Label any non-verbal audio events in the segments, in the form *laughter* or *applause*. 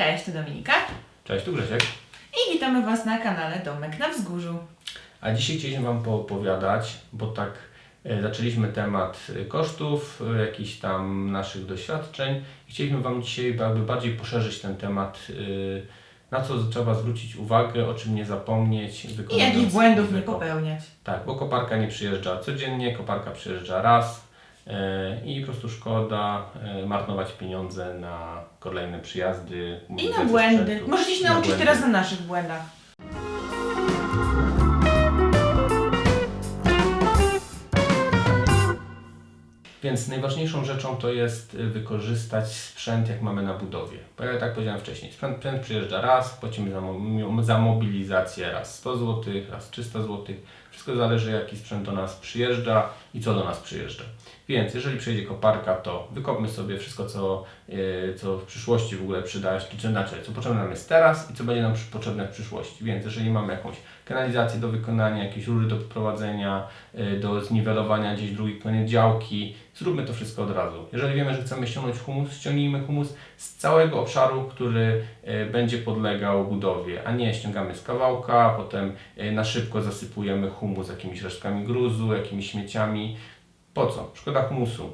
Cześć, tu Dominika Cześć, tu Grzesiek. i witamy Was na kanale Domek na Wzgórzu. A dzisiaj chcieliśmy Wam poopowiadać, bo tak e, zaczęliśmy temat e, kosztów, e, jakichś tam naszych doświadczeń. I chcieliśmy Wam dzisiaj jakby bardziej poszerzyć ten temat, e, na co trzeba zwrócić uwagę, o czym nie zapomnieć. I wykonując jakich błędów nie wykop- popełniać. Tak, bo koparka nie przyjeżdża codziennie, koparka przyjeżdża raz i po prostu szkoda e, marnować pieniądze na kolejne przyjazdy. I na błędy. sprzętu, Możecie się na nauczyć błędy. teraz na naszych błędach. Więc najważniejszą rzeczą to jest y, wykorzystać sprzęt, jak mamy na budowie. Bo jak tak powiedziałem wcześniej, sprzęt, sprzęt przyjeżdża raz, płacimy za, za mobilizację raz 100 zł, raz 300 zł. Wszystko zależy, jaki sprzęt do nas przyjeżdża i co do nas przyjeżdża. Więc jeżeli przyjedzie koparka, to wykopmy sobie wszystko, co, y, co w przyszłości w ogóle przyda się, czy znaczy, co potrzebne nam jest teraz i co będzie nam potrzebne w przyszłości. Więc jeżeli mamy jakąś kanalizację do wykonania, jakieś rury do prowadzenia, y, do zniwelowania gdzieś drugi koniec działki, zróbmy to wszystko od razu. Jeżeli wiemy, że chcemy ściągnąć humus, ściągnijmy humus z całego obszaru, który y, będzie podlegał budowie, a nie ściągamy z kawałka, potem na szybko zasypujemy humus jakimiś resztkami gruzu, jakimiś śmieciami. Po co? Szkoda humusu.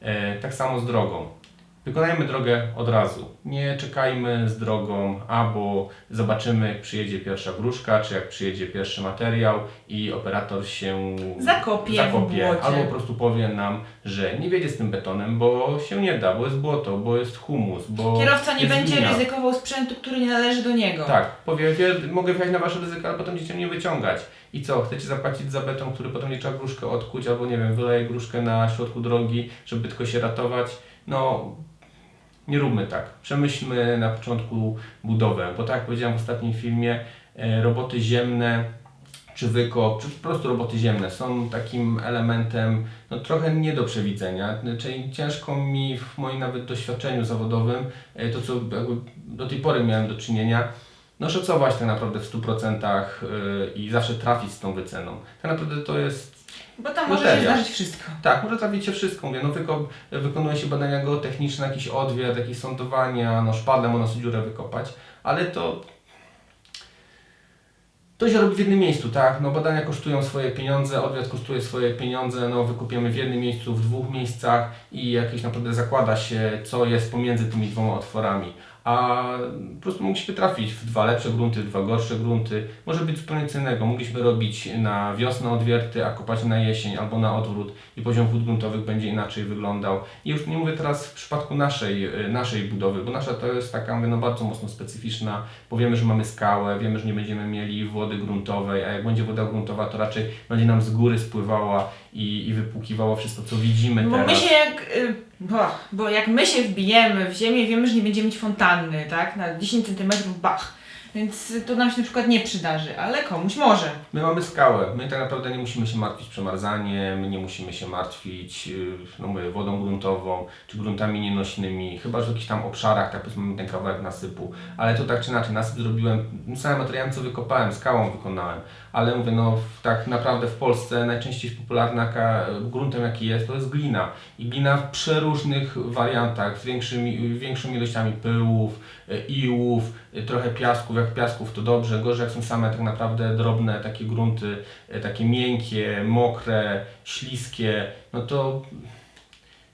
E, tak samo z drogą. Wykonajmy drogę od razu. Nie czekajmy z drogą, albo zobaczymy, jak przyjedzie pierwsza gruszka, czy jak przyjedzie pierwszy materiał i operator się Zakopie zakopie albo po prostu powie nam, że nie wiedzie z tym betonem, bo się nie da, bo jest błoto, bo jest humus, bo Kierowca nie będzie ryzykował sprzętu, który nie należy do niego. Tak, powie, wie, mogę wjechać na wasze ryzyko, ale potem będziecie mnie wyciągać. I co, chcecie zapłacić za beton, który potem nie trzeba gruszkę odkuć, albo nie wiem, wyleje gruszkę na środku drogi, żeby tylko się ratować. No, nie róbmy tak. Przemyślmy na początku budowę, bo tak jak powiedziałem w ostatnim filmie, e, roboty ziemne, czy wykop, czy po prostu roboty ziemne są takim elementem no, trochę nie do przewidzenia. Czyli ciężko mi w moim nawet doświadczeniu zawodowym, e, to co do tej pory miałem do czynienia, no szacować tak naprawdę w 100% y, i zawsze trafić z tą wyceną. Tak naprawdę to jest Bo tam może się zdarzyć wszystko. tak, może trafić się wszystko. Mówię, no wykop, wykonuje się badania geotechniczne, jakiś odwiat, jakieś sądowania, no szpadlem można sobie dziurę wykopać, ale to to się robi w jednym miejscu, tak? No badania kosztują swoje pieniądze, odwiat kosztuje swoje pieniądze, no wykupiemy w jednym miejscu, w dwóch miejscach i jakieś naprawdę zakłada się, co jest pomiędzy tymi dwoma otworami. A po prostu mogliśmy trafić w dwa lepsze grunty, w dwa gorsze grunty. Może być zupełnie co innego. Mogliśmy robić na wiosnę odwierty, a kopać na jesień albo na odwrót i poziom wód gruntowych będzie inaczej wyglądał. I już nie mówię teraz w przypadku naszej, y, naszej budowy, bo nasza to jest taka no, bardzo mocno specyficzna, bo wiemy, że mamy skałę, wiemy, że nie będziemy mieli wody gruntowej, a jak będzie woda gruntowa, to raczej będzie nam z góry spływała i, i wypłukiwała wszystko, co widzimy Bo teraz. my się jak. y, Bo, bo jak my się wbijemy w ziemię, wiemy, że nie będziemy mieć fontanny, tak? Na 10 cm bach. Więc to nam się na przykład nie przydarzy, ale komuś może. My mamy skałę. My tak naprawdę nie musimy się martwić przemarzaniem, nie musimy się martwić yy, no mówię, wodą gruntową czy gruntami nienośnymi, chyba że w jakichś tam obszarach, tak powiedzmy ten kawałek nasypu. Ale to tak czy inaczej, nasyp zrobiłem tym samym materiałem, co wykopałem, skałą wykonałem. Ale mówię, no tak naprawdę w Polsce najczęściej popularna gruntem jaki jest, to jest glina. I glina w przeróżnych wariantach, z większymi, większymi ilościami pyłów, y, iłów, y, trochę piasków. Jak piasków to dobrze, gorzej jak są same tak naprawdę drobne takie grunty, y, takie miękkie, mokre, śliskie, no to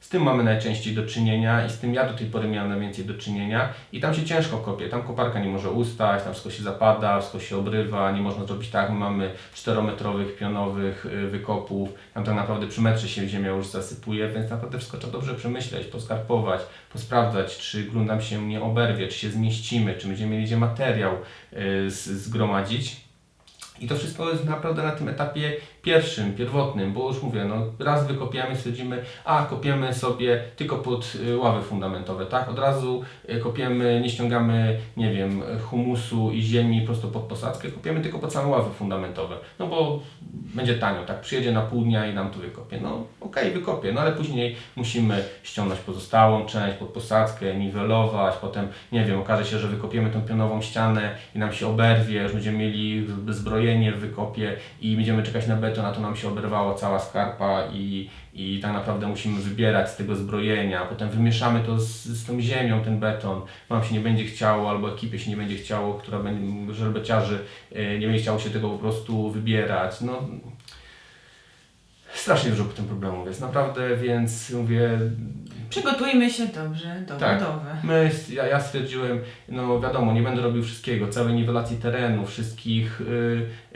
z tym mamy najczęściej do czynienia i z tym ja do tej pory miałem najwięcej do czynienia. I tam się ciężko kopie, tam koparka nie może ustać, tam wszystko się zapada, wszystko się obrywa, nie można zrobić tak, my mamy 4-metrowych pionowych y, wykopów, tam tak naprawdę przy metrze się ziemia już zasypuje, więc naprawdę wszystko trzeba dobrze przemyśleć, poskarpować, posprawdzać, czy grunt nam się nie oberwie, czy się zmieścimy, czy będziemy mieli gdzie materiał y, zgromadzić. I to wszystko jest naprawdę na tym etapie pierwszym, pierwotnym, bo już mówię, no raz wykopiemy, stwierdzimy, a kopiemy sobie tylko pod y, ławy fundamentowe, tak? Od razu y, kopiemy, nie ściągamy, nie wiem, humusu i ziemi prosto pod posadzkę, kopiemy tylko pod same ławy fundamentowe, no bo będzie tanio, tak? Przyjedzie na pół dnia i nam tu wykopie. No okej, wykopię, no ale później musimy ściągnąć pozostałą część pod posadzkę, niwelować, potem, nie wiem, okaże się, że wykopiemy tą pionową ścianę i nam się oberwie, już będziemy mieli zbrojenie w wykopie i będziemy czekać na beton, a to nam się oberwała cała skarpa i, i tak naprawdę musimy wybierać z tego zbrojenia, potem wymieszamy to z, z tą ziemią, ten beton, wam się nie będzie chciało, albo ekipie się nie będzie chciało, która będzie, żerbeciarzy e, nie będzie chciało się tego po prostu wybierać, no strasznie dużo tym problemów jest, naprawdę, więc mówię, Przygotujmy się dobrze do Tak. budowy. My, ja, ja stwierdziłem, no wiadomo, nie będę robił wszystkiego, całej niwelacji terenu, wszystkich y,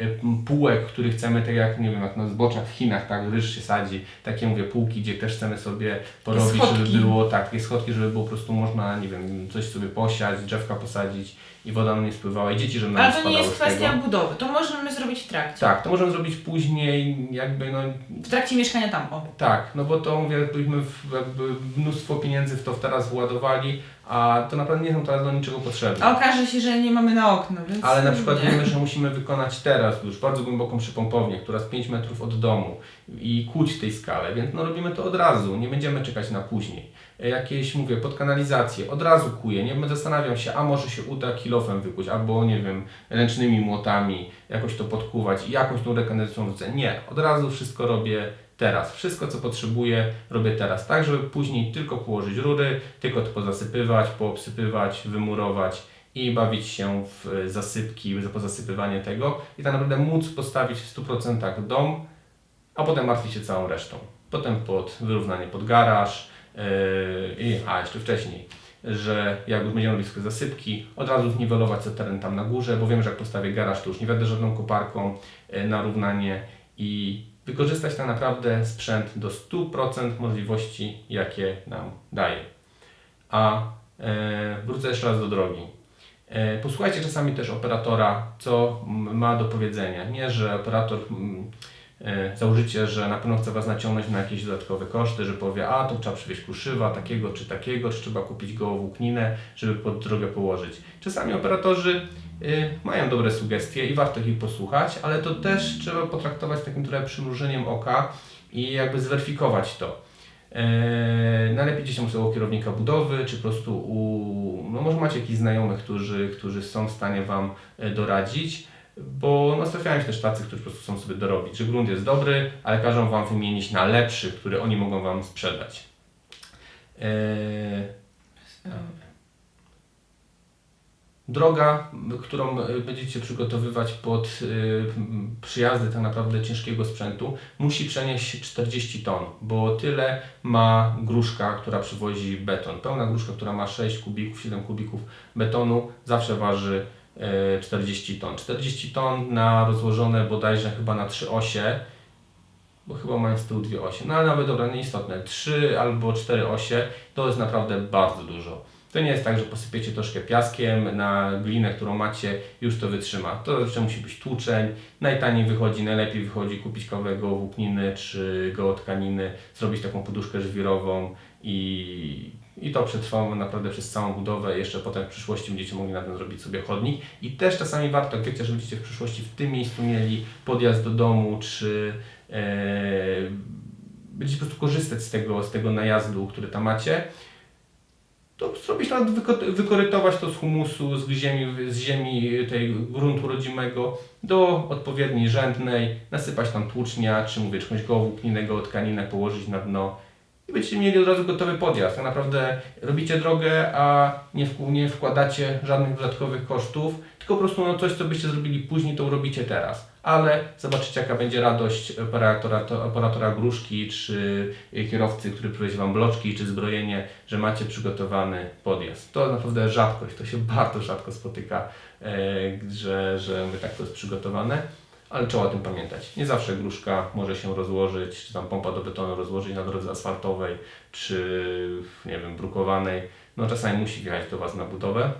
y, półek, które chcemy, tak jak, nie wiem, jak na zboczach w Chinach, tak, ryż się sadzi, takie mówię, półki, gdzie też chcemy sobie porobić, żeby było, tak, takie schodki, żeby było po prostu można, nie wiem, coś sobie posiać, drzewka posadzić i woda nam nie spływała i dzieci, żeby nam Ale nie to nie spadały jest z tego. kwestia budowy, to możemy zrobić w trakcie. Tak, to możemy zrobić później, jakby, no W trakcie mieszkania tam, o. tak, no bo to mówię, byśmy w, jakby mnóstwo pieniędzy w to teraz władowali, a to naprawdę nie są teraz do niczego potrzebne. A okaże się, że nie mamy na okno, więc... Ale na przykład nie. wiemy, że musimy wykonać teraz już bardzo głęboką przypompownię, która jest 5 metrów od domu i kuć w tej skale, więc no robimy to od razu, nie będziemy czekać na później. Jakieś, mówię, pod kanalizację, od razu kuję, nie zastanawiam się, a może się uda kilofem wykuć, albo nie wiem, ręcznymi młotami, jakoś to podkuwać i jakąś tą rekanalizacją wrzucę. Nie, od razu wszystko robię teraz. Wszystko, co potrzebuję, robię teraz. Tak, żeby później tylko położyć rury, tylko to pozasypywać, poobsypywać, wymurować i bawić się w zasypki, po zasypywanie tego i tak naprawdę móc postawić w 100% dom, a potem martwić się całą resztą. Potem pod wyrównanie pod garaż i, a jeszcze wcześniej, że jak już będziemy robić swoje zasypki, od razu zniwelować ten teren tam na górze, bo wiem, że jak postawię garaż, to już nie będę żadną koparką yy, na równanie i wykorzystać tak naprawdę sprzęt do 100% możliwości, jakie nam daje. A e, wrócę jeszcze raz do drogi. E, Posłuchajcie czasami też operatora, co ma do powiedzenia. Nie, że operator mm, założycie, że na pewno chce Was naciągnąć na jakieś dodatkowe koszty, że powie, a to trzeba przywieźć kruszywa takiego czy takiego, czy trzeba kupić gołowłókninę, żeby pod drogę położyć. Czasami operatorzy y, mają dobre sugestie i warto ich posłuchać, ale to też trzeba potraktować takim trochę przymrużeniem oka i jakby zweryfikować to. Eee, najlepiej gdzieś tam u kierownika budowy, czy po prostu u, no może macie jakichś znajomych, którzy, którzy są w stanie Wam e, doradzić, bo no, trafiają się też tacy, którzy po prostu chcą sobie dorobić, że grunt jest dobry, ale każą Wam wymienić na lepszy, który oni mogą Wam sprzedać. Eee, Droga, którą y, będziecie przygotowywać pod y, przyjazdy tak naprawdę ciężkiego sprzętu, musi przenieść 40 ton, bo tyle ma gruszka, która przywozi beton. Pełna gruszka, która ma 6 kubików, 7 kubików betonu, zawsze waży 40 ton. 40 ton na rozłożone bodajże chyba na 3 osie, bo chyba mają z tyłu dwie osie. No ale nawet dobra, nieistotne. 3 albo 4 osie to jest naprawdę bardzo dużo. To nie jest tak, że posypiecie troszkę piaskiem na glinę, którą macie, już to wytrzyma. To jeszcze musi być tłuczeń. Najtaniej wychodzi, najlepiej wychodzi kupić kawałek gołowłókniny czy gołotkaniny, zrobić taką poduszkę żwirową i, i to przetrwa naprawdę przez całą budowę. Jeszcze potem w przyszłości będziecie mogli na tym zrobić sobie chodnik. I też czasami warto, jak wiecie, że będziecie w przyszłości w tym miejscu mieli podjazd do domu, czy e, będziecie po prostu korzystać z tego, z tego najazdu, który tam macie, to zrobić nawet wyko- wykorytować to z humusu, z ziemi, z ziemi tej gruntu rodzimego do odpowiedniej rzędnej, nasypać tam tłucznia, czy mówię, jakąś gołowłókninę, gołotkaninę, położyć na dno i będziecie mieli od razu gotowy podjazd. Tak naprawdę robicie drogę, a nie, wk- nie wkładacie żadnych dodatkowych kosztów, tylko po prostu no, coś, co byście zrobili później, to robicie teraz. Ale zobaczycie, jaka będzie radość operatora, to, operatora gruszki, czy kierowcy, który przywiezie Wam bloczki, czy zbrojenie, że macie przygotowany podjazd. To naprawdę rzadkość, to się *laughs* bardzo rzadko spotyka, e, że, że tak to jest przygotowane. Ale trzeba o tym pamiętać. Nie zawsze gruszka może się rozłożyć, czy tam pompa do betonu rozłożyć na drodze asfaltowej, czy nie wiem, brukowanej. No czasami musi wjechać do Was na budowę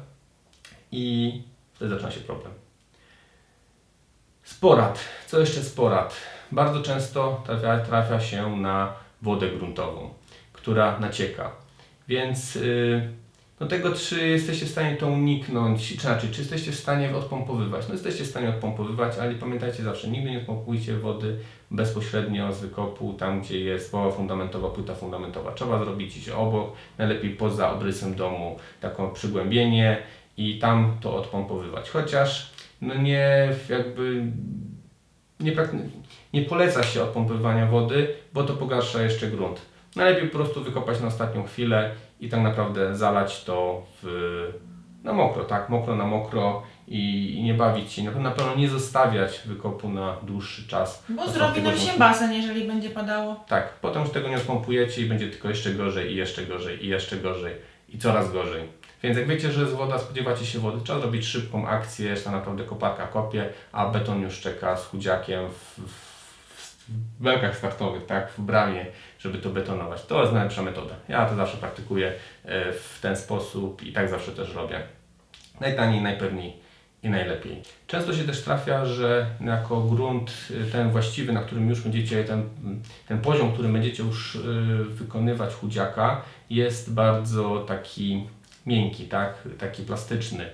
i wtedy zaczyna się problem. Sporad. Co jeszcze sporad? Bardzo często trafia, trafia się na wodę gruntową, która nacieka. Więc yy, no tego, czy jesteście w stanie to uniknąć, czy znaczy, czy jesteście w stanie odpompowywać? No jesteście w stanie odpompowywać, ale pamiętajcie zawsze, nigdy nie odpompujcie wody bezpośrednio z wykopu, tam gdzie jest ława fundamentowa, płyta fundamentowa. Trzeba zrobić gdzieś obok, najlepiej poza obrysem domu, taką przygłębienie i tam to odpompowywać. Chociaż no nie jakby nie, nie poleca się odpompywania wody, bo to pogarsza jeszcze grunt. Najlepiej po prostu wykopać na ostatnią chwilę i tak naprawdę zalać to w, na mokro, tak? Mokro na mokro i, i nie bawić się. Na pewno- Na pewno nie zostawiać wykopu na dłuższy czas. Bo zrobi nam się basen, jeżeli będzie padało. Tak, potem już tego nie odpompujecie i będzie tylko jeszcze gorzej i jeszcze gorzej i jeszcze gorzej i coraz gorzej. Więc jak wiecie, że jest woda, spodziewacie się wody, trzeba zrobić szybką akcję, jeszcze naprawdę koparka kopie, a beton już czeka z chudziakiem w, w, w belkach startowych, tak, w bramie, żeby to betonować. To jest najlepsza metoda. Ja to zawsze praktykuję e, w ten sposób i tak zawsze też robię. Najtaniej, najpewniej i najlepiej. Często się też trafia, że jako grunt y, ten właściwy, na którym już będziecie, ten, ten poziom, który będziecie już y, wykonywać chudziaka, jest bardzo taki miękki, tak? taki plastyczny.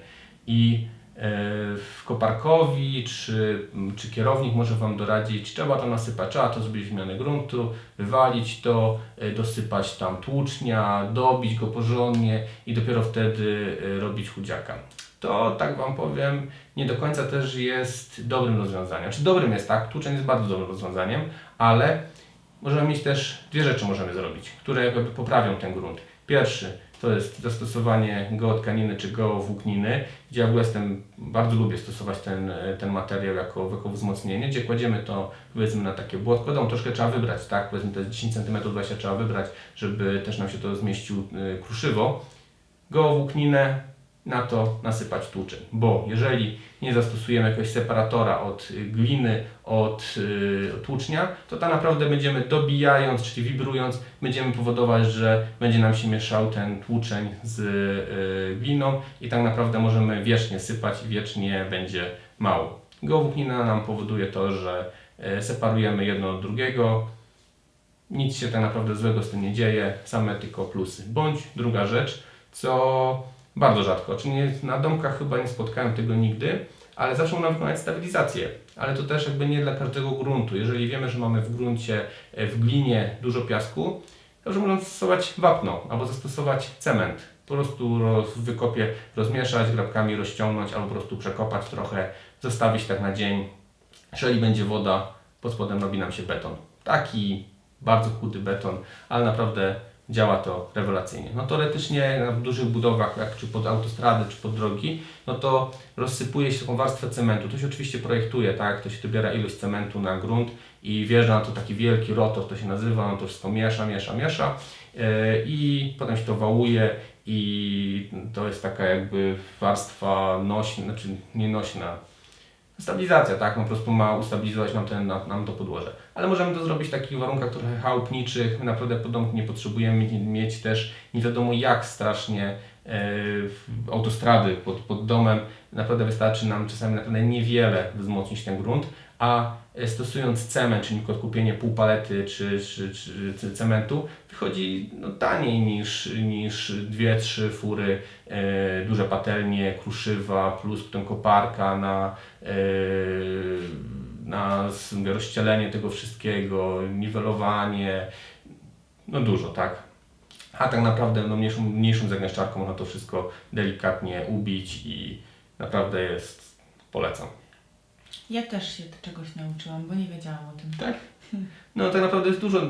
I w koparkowi czy, czy kierownik może Wam doradzić, trzeba to nasypać, trzeba to zrobić zmianę gruntu, wywalić to, y, dosypać tam tłucznia, dobić go porządnie i dopiero wtedy y, robić chudziaka. To, tak Wam powiem, nie do końca też jest dobrym rozwiązaniem. Czy dobrym jest, tak? Tłuczeń jest bardzo dobrym rozwiązaniem, ale możemy mieć też dwie rzeczy możemy zrobić, które jakby poprawią ten grunt. Pierwszy to jest zastosowanie geotkaniny czy geowłókniny, gdzie ja w jestem, bardzo lubię stosować ten, ten materiał jako, jako wzmocnienie, gdzie kładziemy to powiedzmy na takie błotko, dom troszkę trzeba wybrać, tak? Powiedzmy to jest 10 cm, 20 trzeba wybrać, żeby też nam się to zmieścił y, kruszywo. Geowłókninę na to nasypać tłuczeń, bo jeżeli nie zastosujemy jakiegoś separatora od y, gliny, od y, tłucznia, to tak naprawdę będziemy dobijając, czyli wibrując, będziemy powodować, że będzie nam się mieszał ten tłuczeń z y, gliną i tak naprawdę możemy wiecznie sypać i wiecznie będzie mało. Geowłóknina nam powoduje to, że separujemy jedno od drugiego, nic się tak naprawdę złego z tym nie dzieje, same tylko plusy. Bądź druga rzecz, co bardzo rzadko, czy nie, na domkach chyba nie spotkałem tego nigdy, ale zawsze można wykonać stabilizację. Ale to też jakby nie dla każdego gruntu. Jeżeli wiemy, że mamy w gruncie, e, w glinie dużo piasku, to że można zastosować wapno albo zastosować cement. Po prostu roz, w wykopie rozmieszać, grabkami rozciągnąć albo po prostu przekopać trochę, zostawić tak na dzień. Jeżeli będzie woda, pod spodem robi nam się beton. Taki bardzo chudy beton, ale naprawdę działa to rewelacyjnie. No teoretycznie na dużych budowach, jak czy pod autostrady, czy pod drogi, no to rozsypuje się taką warstwę cementu. To się oczywiście projektuje, tak? To się dobiera ilość cementu na grunt i wjeżdża na to taki wielki rotor, to się nazywa, on to wszystko miesza, miesza, miesza yy, i potem się to wałuje i to jest taka jakby warstwa nośna, znaczy nie nośna, Stabilizacja, tak, no po prostu ma ustabilizować nam, ten, nam, to podłoże. Ale możemy to zrobić w takich warunkach trochę chałupniczych. My naprawdę pod domku nie potrzebujemy mieć, też nie wiadomo jak strasznie e, autostrady pod, pod domem. Naprawdę wystarczy nam czasami naprawdę niewiele wzmocnić ten grunt, a stosując cement, czyli przykład kupienie pół palety czy, czy, czy, czy cementu, wychodzi no, taniej niż, niż dwie, trzy fury, e, duże patelnie, kruszywa, plus potem koparka na, e, na rozścielenie tego wszystkiego, niwelowanie, no dużo, tak. A tak naprawdę no, mniejszą, mniejszą zagęszczarką można to wszystko delikatnie ubić i naprawdę jest, polecam. Ja też się czegoś nauczyłam, bo nie wiedziałam o tym. Tak? No tak naprawdę jest dużo.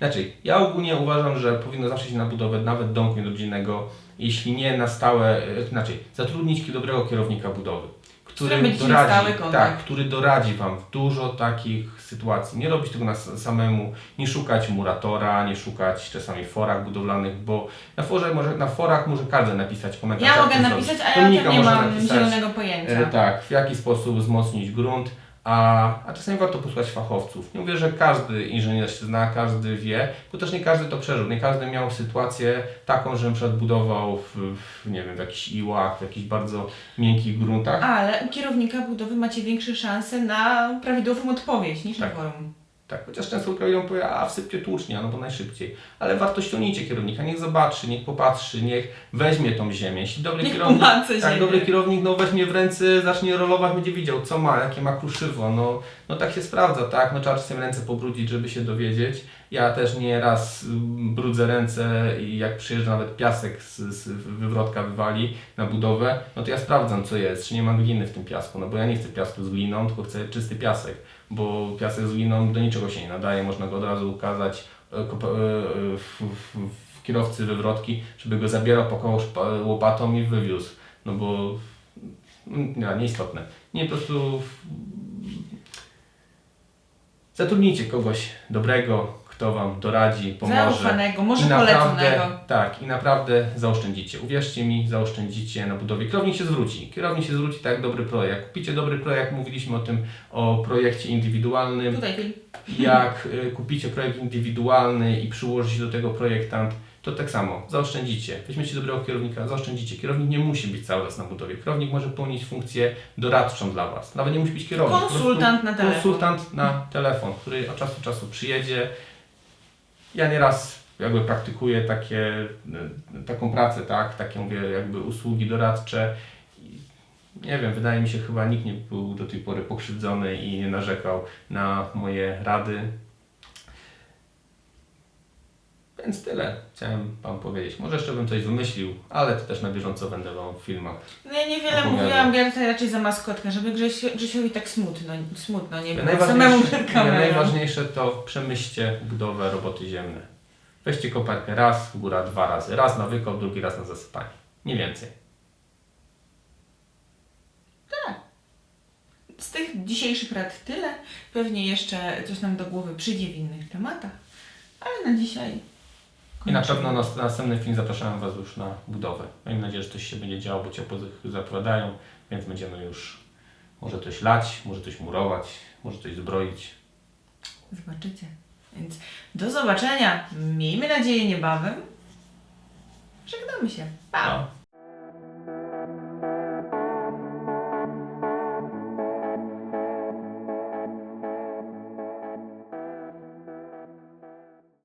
Inaczej, ja ogólnie uważam, że powinno zawsze się na budowę nawet domku jednorodzinnego, jeśli nie na stałe, e, inaczej, zatrudnić dobrego kierownika budowy. Który mieć stały kontakt. tak, który doradzi Wam w dużo takich sytuacji. Nie robić tego na s- samemu, nie szukać muratora, nie szukać czasami w forach budowlanych, bo na, forze może, na forach może każdy napisać komentarz. Ja jak mogę napisać, zrobić. a ja o Konika tym nie może mam napisać. zielonego pojęcia. E, tak, w jaki sposób wzmocnić grunt, a, a czasami warto posłuchać fachowców. Nie mówię, że każdy inżynier się zna, każdy wie, bo też nie każdy to przeżył. Nie każdy miał sytuację taką, że na przykład budował w, w, nie wiem, w jakichś iłach, w jakichś bardzo miękkich gruntach. Ale u kierownika budowy macie większe szanse na prawidłową odpowiedź niż na Tak. forum. Tak, chociaż często uprawiają powie, a wsypcie tłucznia, no bo najszybciej. Ale warto ściągnijcie kierownika, niech zobaczy, niech popatrzy, niech weźmie tą ziemię. Jeśli dobry Niech kierownik, tak, ziemię. dobry kierownik no weźmie w ręce, zacznie rolować, będzie widział co ma, jakie ma kruszywo. No, no tak się sprawdza, tak? No trzeba czasem ręce pobrudzić, żeby się dowiedzieć, Ja też nie raz mm, brudzę ręce i jak przyjeżdża nawet piasek z, z wywrotka wywali na budowę, no to ja sprawdzam co jest, czy nie ma gliny w tym piasku, no bo ja nie chcę piasku z gliną, tylko chcę czysty piasek, bo piasek z gliną do niczego się nie nadaje, można go od razu ukazać e, e, w, w, w kierowcy wywrotki, żeby go zabierał po koło szpa- łopatą i wywiózł, no bo nie, nieistotne. Nie, po prostu Zatrudnijcie kogoś dobrego, kto Wam doradzi, pomoże. Zaufanego, może I naprawdę, tak, i naprawdę zaoszczędzicie. Uwierzcie mi, zaoszczędzicie na budowie. Kierownik się zwróci. Kierownik się zwróci tak dobry projekt. Kupicie dobry projekt, mówiliśmy o tym, o projekcie indywidualnym. Tutaj. Jak y, kupicie projekt indywidualny i przyłoży się do tego projektant, to tak samo, zaoszczędzicie. Weźmiecie dobrego kierownika, zaoszczędzicie. Kierownik nie musi być cały czas na budowie. Kierownik może pełnić funkcję doradczą dla Was. Nawet nie musi być kierownik. Konsultant na telefon. Konsultant na telefon, który od czasu do czasu przyjedzie. Ja nieraz jakby praktykuję takie, y, taką pracę, tak, takie mówię jakby usługi doradcze. Nie wiem, wydaje mi się chyba nikt nie był do tej pory pokrzywdzony i nie narzekał na moje rady. Więc tyle chciałem Wam powiedzieć. Może jeszcze bym coś wymyślił, ale to też na bieżąco będę Wam w filmach. No ja niewiele mówiłam, ja tutaj raczej za maskotkę, żeby Grzesio, Grzesiowi tak smutno, smutno nie było samemu przed kamerą. najważniejsze to przemyślcie budowę roboty ziemne. Weźcie koparkę raz, góra dwa razy. Raz na wykop, drugi raz na zasypanie. Nie więcej. Z tych dzisiejszych rad tyle. Pewnie jeszcze coś nam do głowy przyjdzie w innych tematach. Ale na dzisiaj. I na pewno na na następny film zapraszam Was już na budowę. Mam nadzieję, że coś się będzie działo, bo ciepło zapowiadają, więc będziemy już może coś lać, może coś murować, może coś zbroić. Zobaczycie. Więc do zobaczenia. Miejmy nadzieję niebawem. Żegnamy się. Pa! No.